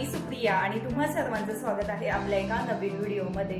मी सुप्रिया आणि तुम्हा सर्वांचं स्वागत आहे आपल्या एका नवीन व्हिडिओमध्ये.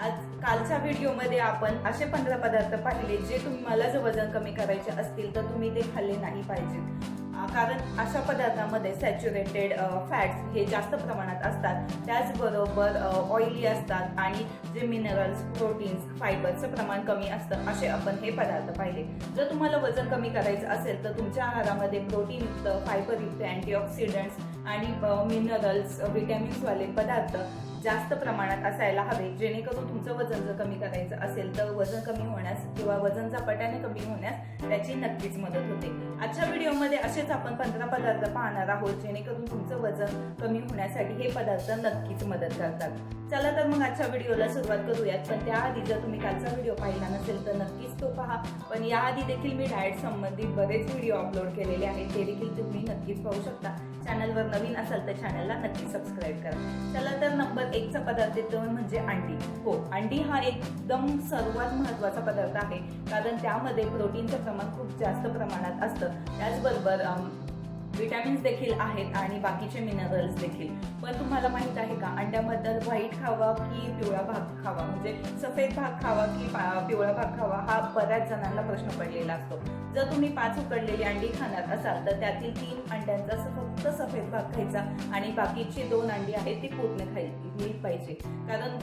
आज कालच्या व्हिडिओमध्ये आपण असे पंधरा पदार्थ पाहिले जे तुम्हाला जर वजन कमी करायचे असतील तर तुम्ही ते खाल्ले नाही पाहिजेत कारण अशा पदार्थामध्ये सॅच्युरेटेड फॅट्स हे जास्त प्रमाणात असतात. त्याचबरोबर ऑइली असतात आणि जे मिनरल्स प्रोटीन्स फायबरचं प्रमाण कमी असतं असे आपण हे पदार्थ पाहिले. जर तुम्हाला वजन कमी करायचं असेल तर तुमच्या आहारामध्ये प्रोटीनयुक्त फायबरयुक्त अँटीऑक्सिडंट्स आणि मिनरल्स विटॅमिन्सवाले पदार्थ जास्त प्रमाणात असायला हवे जेणेकरून तुमचं वजन जर कमी करायचं असेल तर वजन कमी होण्यास किंवा वजन झपाट्याने कमी होण्यास त्याची नक्कीच मदत होते. आजच्या व्हिडिओमध्ये असेच आपण पंधरा पदार्थ पाहणार आहोत जेणेकरून तुमचं वजन कमी होण्यासाठी हे पदार्थ नक्कीच मदत करतात. चला तर मग आजच्या व्हिडिओला सुरुवात करूयात पण त्याआधी जर तुम्ही कालचा व्हिडिओ पाहिला नसेल तर नक्कीच तो पहा. पण याआधी देखील मी डाएट संबंधित बरेच व्हिडिओ अपलोड केलेले आहेत ते देखील तुम्ही नक्कीच पाहू शकता. चॅनलवर नवीन असाल तर चॅनलला नक्की सबस्क्राईब करा. चला तर नंबर एकचा पदार्थ येतो म्हणजे अंडी. हो अंडी हा एकदम सर्वात महत्त्वाचा पदार्थ आहे. कारण त्यामध्ये प्रोटीनचं प्रमाण खूप जास्त प्रमाणात असतं. त्याचबरोबर व्हिटॅमिन्स विटॅमिन्स देखील आहेत आणि बाकीचे मिनरल्स देखील. पण तुम्हाला माहीत आहे का अंड्याबद्दल व्हाईट खावा की पिवळा भाग खावा? म्हणजे सफेद भाग खावा की पा- पिवळा भाग खावा? हा बऱ्याच जणांना प्रश्न पडलेला असतो. जर तुम्ही पाच उकडलेली अंडी खाणार असाल तर त्यातील तीन अंड्यांचा फक्त सफेद भाग खायचा आणि बाकीची दोन अंडी आहेत ती पूर्ण खायची पाहिजे. कारण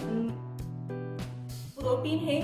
प्रोटीन हे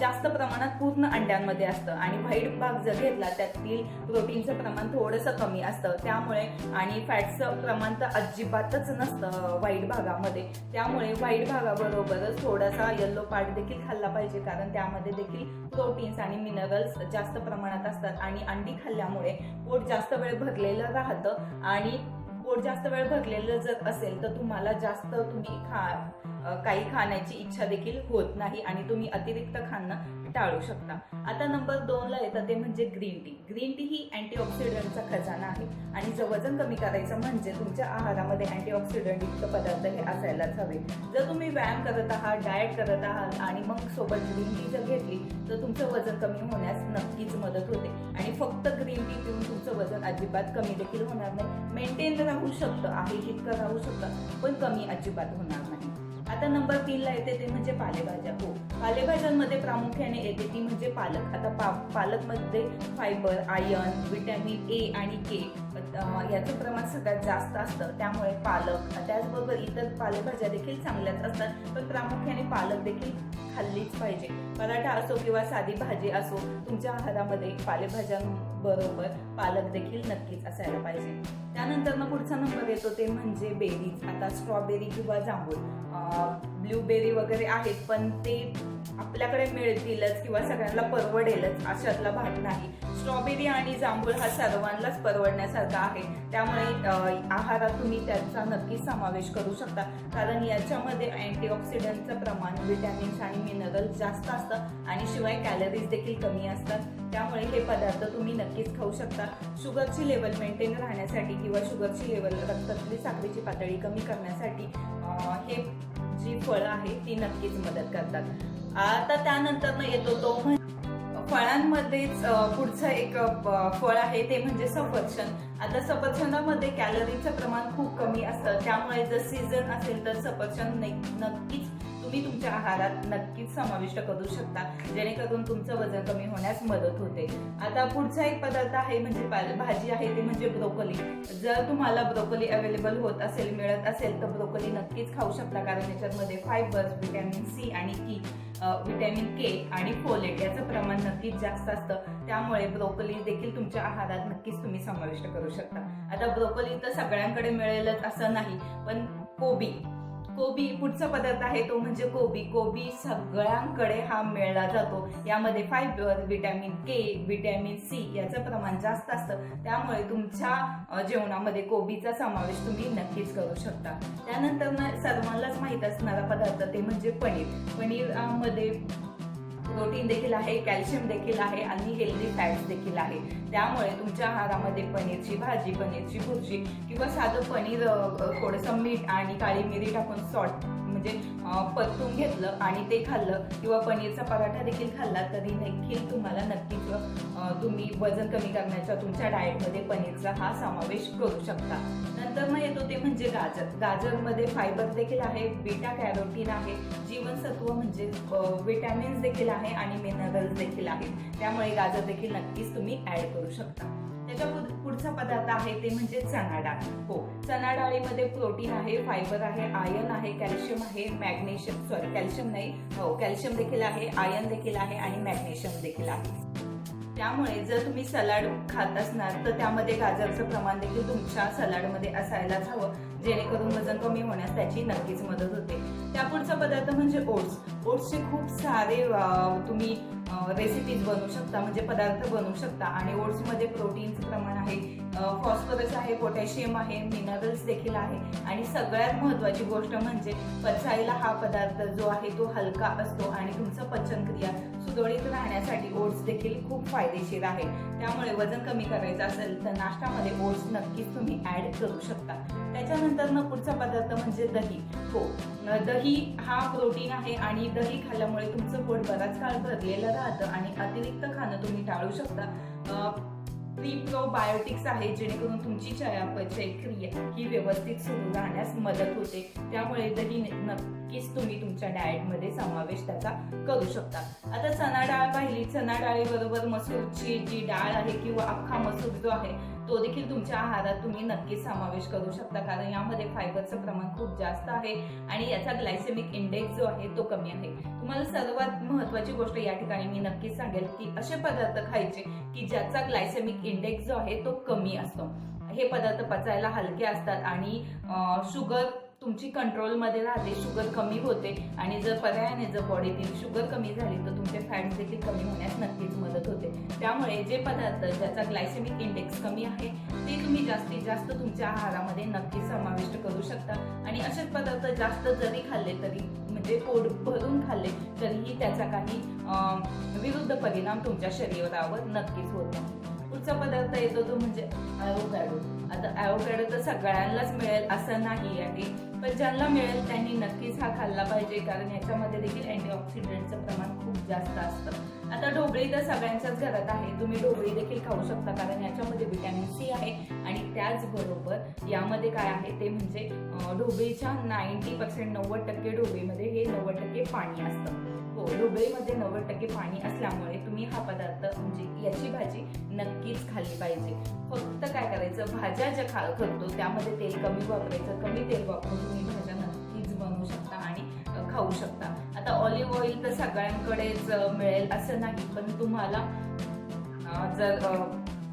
जास्त प्रमाणात पूर्ण अंड्यांमध्ये असतं. आणि व्हाईट भाग जर घेतला त्यातील प्रोटीनचं प्रमाण थोडंसं कमी असतं. त्यामुळे आणि फॅटचं प्रमाण तर अजिबातच नसतं व्हाईट भागामध्ये. त्यामुळे व्हाईट भागाबरोबरच थोडासा येल्लो पार्ट देखील खाल्ला पाहिजे. कारण त्यामध्ये देखील प्रोटीन्स आणि मिनरल्स जास्त प्रमाणात असतात. आणि अंडी खाल्ल्यामुळे पोट जास्त वेळ भरलेलं राहतं. आणि पोट जास्त वेळ भरलेलं जर असेल तर तुम्हाला जास्त तुम्ही खा काही खाण्याची इच्छा देखील होत नाही आणि तुम्ही अतिरिक्त खाणं टाळू शकता. आता नंबर दोनला येतं ते म्हणजे ग्रीन टी. ग्रीन टी ही अँटीऑक्सिडंटचा खजाना आहे आणि जर वजन कमी करायचं म्हणजे तुमच्या आहारामध्ये अँटीऑक्सिडंट युक्त पदार्थ हे असायलाच हवे. जर तुम्ही व्यायाम करत आहात डाएट करत आहात आणि मग सोबत ग्रीन टी जर घेतली तर तुमचं वजन कमी होण्यास नक्कीच मदत होते. आणि फक्त ग्रीन टी पिऊन तुमचं वजन अजिबात कमी देखील होणार नाही. मेंटेन राहू शकतं आहे तितकं राहू शकतं पण कमी अजिबात होणार नाही. आता नंबर तीनला येते ते म्हणजे पालेभाज्या. हो पालेभाज्यांमध्ये प्रामुख्याने येते ती म्हणजे पालक. आता पा पालकमध्ये फायबर आयर्न व्हिटॅमिन ए आणि के याचं प्रमाण सगळ्यात जास्त असतं. त्यामुळे पालक त्याचबरोबर इतर पालेभाज्या देखील चांगल्याच असतात पण प्रामुख्याने पालक देखील खाल्लीच पाहिजे. पराठा असो किंवा साधी भाजी असो तुमच्या आहारामध्ये पालेभाज्यांबरोबर पालक देखील नक्कीच असायला पाहिजे. त्यानंतर मग पुढचा नंबर येतो ते म्हणजे बेरीज आता स्ट्रॉबेरी किंवा जांभूळ. ब्लूबेरी वगैरे आहेत पण ते आपल्याकडे मिळतीलच किंवा सगळ्यांना परवडेलच अशातला भाग नाही. स्ट्रॉबेरी आणि जांभूळ हा सर्वांनाच परवडण्यासारखा आहे. त्यामुळे आहारात तुम्ही त्याचा नक्कीच समावेश करू शकता. कारण याच्यामध्ये अँटीऑक्सिडंटचं प्रमाण विटॅमिन्स आणि मिनरल जास्त असतं आणि शिवाय कॅलरीज देखील कमी असतात. त्यामुळे हे पदार्थ तुम्ही नक्कीच खाऊ शकता. शुगरची लेवल मेंटेन राहण्यासाठी किंवा शुगरची लेवल रक्तातली साखरेची पातळी कमी करण्यासाठी हे जी फळं आहेत ती नक्कीच मदत करतात. आता त्यानंतर येतो तो म्हणजे फळांमध्येच पुढचं एक फळ आहे ते म्हणजे सफरचंद. आता सफरचंदामध्ये कॅलरीचं प्रमाण खूप कमी असतं. त्यामुळे जर सीझन असेल तर सफरचंद ने- नक्कीच तुम्ही तुमच्या आहारात नक्कीच समाविष्ट करू शकता जेणेकरून तुमचं वजन कमी होण्यास मदत होते. आता पुढचा एक पदार्थ आहे म्हणजे भाजी आहे ती म्हणजे ब्रोकोली. जर तुम्हाला ब्रोकोली अवेलेबल होत असेल मिळत असेल तर ब्रोकोली नक्कीच खाऊ शकता कारण याच्यामध्ये फायबर्स व्हिटॅमिन सी आणि की विटॅमिन के आणि फोलेट याचं प्रमाण नक्कीच जास्त असतं. त्यामुळे ब्रोकोली देखील तुमच्या आहारात नक्कीच तुम्ही समाविष्ट करू शकता. आता ब्रोकोली तर सगळ्यांकडे मिळेलच असं नाही पण कोबी. कोबी पुढचा पदार्थ आहे तो म्हणजे कोबी. कोबी सगळ्यांकडे हा मिळला जातो. यामध्ये fibre vitamin K vitamin C याचं प्रमाण जास्त असतं. त्यामुळे तुमच्या जेवणामध्ये कोबीचा समावेश तुम्ही नक्कीच करू शकता. त्यानंतर ना सर्वांनाच माहीत असणारा पदार्थ ते म्हणजे पनीर. पनीरमध्ये प्रोटीन देखील आहे कॅल्शियम देखील आहे आणि हेल्दी फॅट्स देखील आहे. त्यामुळे तुमच्या आहारामध्ये पनीरची भाजी पनीरची भुर्जी किंवा साधं पनीर थोडंसं मीठ आणि काळी मिरी टाकून सॉल्ट म्हणजे परतून घेतलं आणि ते खाल्लं किंवा पनीरचा पराठा देखील खाल्ला तरी देखील तुम्हाला नक्कीच तुम्ही वजन कमी करण्याच्या तुमच्या डाएटमध्ये पनीरचा हा समावेश करू शकता. नंतर मग येतो ते म्हणजे गाजर. गाजरमध्ये फायबर देखील आहे बीटा कॅरोटीन आहे जीवनसत्व म्हणजे विटॅमिन्स देखील आहे आणि मिनरल्स देखील आहेत. त्यामुळे गाजर देखील नक्कीच तुम्ही ऍड करू शकता. त्याच्या पुढचा पदार्थ आहे ते म्हणजे चणा डाळ. हो चणा डाळीमध्ये प्रोटीन आहे फायबर आहे आयर्न आहे कॅल्शियम आहे मॅग्नेशियम सॉरी कॅल्शियम नाही हो कॅल्शियम देखील आहे आयर्न देखील आहे आणि मॅग्नेशियम देखील आहे. त्यामुळे जर तुम्ही सलाड खात असणार तर त्यामध्ये गाजरचं प्रमाण देखील तुमच्या सलाडमध्ये असायलाच हवं जेणेकरून वजन कमी होण्यास त्याची नक्कीच मदत होते. त्यापुढचा पदार्थ म्हणजे ओट्स. ओट्सचे खूप सारे तुम्ही रेसिपीज बनवू शकता म्हणजे पदार्थ बनवू शकता. आणि ओट्समध्ये प्रोटीनचं प्रमाण आहे. फॉस्फरस आहे पोटॅशियम आहे मिनरल्स देखील आहे. आणि सगळ्यात महत्त्वाची गोष्ट म्हणजे पचायला हा पदार्थ जो आहे तो हलका असतो आणि तुमचं पचनक्रिया सुरळीत राहण्यासाठी ओट्स देखील खूप फायदेशीर आहे. त्यामुळे वजन कमी करायचं असेल तर नाश्त्यामध्ये ओट्स नक्कीच तुम्ही ऍड करू शकता. त्याच्यानंतर ना पुढचा पदार्थ म्हणजे दही. हो दही हा प्रोटीन आहे आणि दही खाल्ल्यामुळे तुमचं पोट बराच काळ भरलेलं राहतं आणि अतिरिक्त खाणं तुम्ही टाळू शकता. प्री प्रोबायोटिक्स आहे जेणेकरून तुमची चयापचय क्रिया ही व्यवस्थित सुरू राहण्यास मदत होते. त्यामुळे दही नक्कीच तुम्ही तुमच्या डाएटमध्ये समावेश त्याचा करू शकता. आता चणा डाळ पाहिली चना डाळीबरोबर मसूरची जी डाळ आहे किंवा अख्खा मसूर जो आहे तो देखील तुमच्या आहारात तुम्ही नक्कीच समावेश करू शकता कारण यामध्ये फायबरचं प्रमाण खूप जास्त आहे आणि याचा ग्लायसेमिक इंडेक्स जो आहे तो कमी आहे. तुम्हाला सर्वात महत्वाची गोष्ट या ठिकाणी मी नक्कीच सांगेल की असे पदार्थ खायचे की ज्याचा ग्लायसेमिक इंडेक्स जो आहे तो कमी असतो. हे पदार्थ पचायला हलके असतात आणि शुगर तुमची कंट्रोलमध्ये राहते शुगर कमी होते आणि जर पर्यायाने जर बॉडीतील शुगर कमी झाली तर तुमचे फॅट्स देखील कमी होण्यास नक्कीच मदत होते. त्यामुळे जे पदार्थ ज्याचा ग्लायसेमिक इंडेक्स कमी आहे ते तुम्ही जास्तीत जास्त तुमच्या आहारामध्ये नक्कीच समाविष्ट करू शकता. आणि असेच पदार्थ जास्त जरी खाल्ले तरी म्हणजे पोट भरून खाल्ले तरीही त्याचा काही विरुद्ध परिणाम तुमच्या शरीरावर नक्कीच होत. नाही पुढचा पदार्थ येतो तो म्हणजे ॲवोकॅडो आता ॲवोकॅडो तर सगळ्यांनाच मिळेल असं नाही आहे पण ज्यांना मिळेल त्यांनी नक्कीच हा खाल्ला पाहिजे कारण याच्यामध्ये देखील अँटीऑक्सिडंटचं प्रमाण खूप जास्त असतं. आता ढोबळी तर सगळ्यांच्याच घरात आहे. तुम्ही ढोबळी देखील खाऊ शकता कारण याच्यामध्ये व्हिटॅमिन सी आहे. आणि त्याचबरोबर यामध्ये काय आहे ते म्हणजे ढोबळीच्या नाईन्टी पर्सेंट नव्वद टक्के ढोबळीमध्ये हे नव्वद टक्के पाणी असतं. हो ढोबळीमध्ये नव्वद टक्के पाणी असल्यामुळे तुम्ही हा पदार्थ म्हणजे याची भाजी नक्कीच खाल्ली पाहिजे. फक्त काय करायचं? भाज्या ज्या खा करतो त्यामध्ये तेल कमी वापरायचं. कमी तेल वापरून तुम्ही भाज्या नक्कीच बनवू शकता आणि खाऊ शकता. आता ऑलिव्ह ऑइल तर सगळ्यांकडेच मिळेल असं नाही पण तुम्हाला जर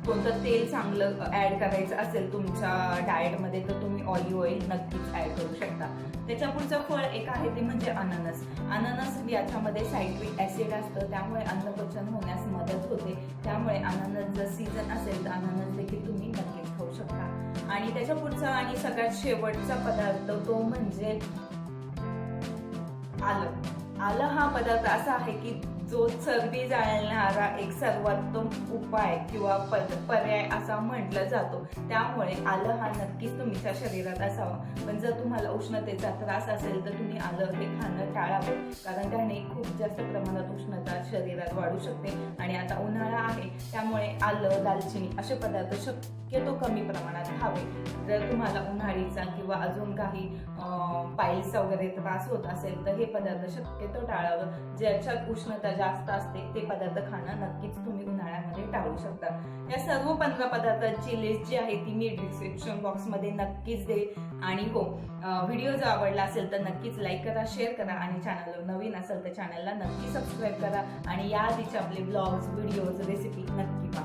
कोणतं तेल चांगलं ऍड करायचं असेल तुमच्या डाएटमध्ये तर तुम्ही ऑलिव्ह ऑइल नक्कीच ऍड करू शकता. त्याच्या पुढचं फळ एक आहे ते म्हणजे अननस. अननस याच्यामध्ये सायट्रिक ऍसिड असतं त्यामुळे अन्नपचन होण्यास मदत होते. त्यामुळे अननस जर सीझन असेल तर अननस देखील तुम्ही नक्कीच खाऊ शकता. आणि त्याच्या पुढचा आणि सगळ्यात शेवटचा पदार्थ तो म्हणजे आलं. आलं हा पदार्थ असा आहे की जो चरबी जाळणारा एक सर्वोत्तम उपाय किंवा पर्याय असा म्हटलं जातो. त्यामुळे आलं हा नक्कीच तुमच्या शरीरात असावा. पण जर तुम्हाला उष्णतेचा त्रास असेल तर तुम्ही आलं हे खाणं टाळावं. कारण त्याने खूप जास्त प्रमाणात उष्णता शरीरात वाढू शकते आणि आता उन्हाळा आहे. त्यामुळे आलं दालचिनी असे पदार्थ शक्यतो कमी प्रमाणात खावे. जर तुम्हाला उन्हाळीचा किंवा अजून काही पायल्सचा वगैरे त्रास होत असेल तर हे पदार्थ शक्यतो टाळावं. ज्याच्यात उष्णता जास्त असते ते पदार्थ खाणं नक्कीच तुम्ही उन्हाळ्यामध्ये टाळू शकता. या सर्व पंधरा पदार्थांची लिस्ट जी आहे ती मी डिस्क्रिप्शन बॉक्समध्ये नक्कीच देईल. आणि हो व्हिडिओ जर आवडला असेल तर नक्कीच लाईक करा शेअर करा आणि चॅनलवर नवीन असेल तर चॅनलला नक्की सबस्क्राईब करा. आणि या आधीचे आपले ब्लॉग्स व्हिडिओज रेसिपी नक्की